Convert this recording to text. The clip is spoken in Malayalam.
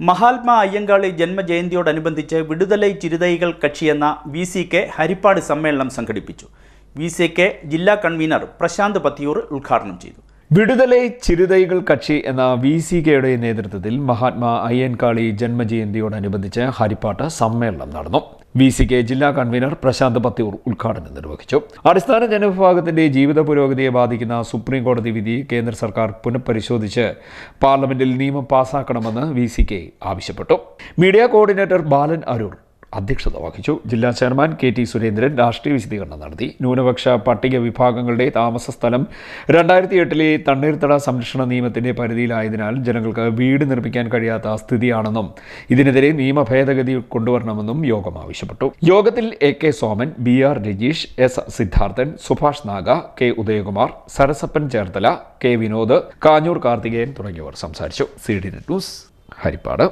മഹാത്മാ അയ്യങ്കാളി ജന്മജയന്തിയോടനുബന്ധിച്ച് വിടുതലൈ ചിരുതൈകൾ കക്ഷിയെന്ന വി സി കെ ഹരിപ്പാട് സമ്മേളനം സംഘടിപ്പിച്ചു. വി സി കെ ജില്ലാ കൺവീനർ പ്രശാന്ത് പത്തിയൂർ ഉദ്ഘാടനം ചെയ്തു. വിടുതലൈ ചിരുതൈകൾ കക്ഷി എന്ന വി സി കെയുടെ നേതൃത്വത്തിൽ മഹാത്മാ അയ്യൻകാളി ജന്മജയന്തിയോടനുബന്ധിച്ച് ഹരിപ്പാട്ട് സമ്മേളനം നടന്നു. വി സി കെ ജില്ലാ കൺവീനർ പ്രശാന്ത് പത്തിയൂർ ഉദ്ഘാടനം നിർവഹിച്ചു. അടിസ്ഥാന ജനവിഭാഗത്തിന്റെ ജീവിത പുരോഗതിയെ ബാധിക്കുന്ന സുപ്രീം കോടതി വിധി കേന്ദ്ര സർക്കാർ പുനഃപരിശോധിച്ച് പാർലമെന്റിൽ നിയമം പാസാക്കണമെന്ന് വി സി കെ ആവശ്യപ്പെട്ടു. മീഡിയ കോർഡിനേറ്റർ ബാലൻ അരൂർ അധ്യക്ഷത വഹിച്ചു. ജില്ലാ ചെയർമാൻ കെ ടി സുരേന്ദ്രൻ രാഷ്ട്രീയ വിശദീകരണം നടത്തി. ന്യൂനപക്ഷ പട്ടിക വിഭാഗങ്ങളുടെ താമസ സ്ഥലം രണ്ടായിരത്തി എട്ടിലെ തണ്ണീർത്തട സംരക്ഷണ നിയമത്തിന്റെ പരിധിയിലായതിനാൽ ജനങ്ങൾക്ക് വീട് നിർമ്മിക്കാൻ കഴിയാത്ത സ്ഥിതിയാണെന്നും ഇതിനെതിരെ നിയമ ഭേദഗതി കൊണ്ടുവരണമെന്നും യോഗം ആവശ്യപ്പെട്ടു. യോഗത്തിൽ A K Soman B R Rajeesh S Siddharthan Subhash Naga K Udayakumar Sarasappan Cherthala K Vinod Kanjoor Karthikeyan തുടങ്ങിയവർ സംസാരിച്ചു. C D news Harippad.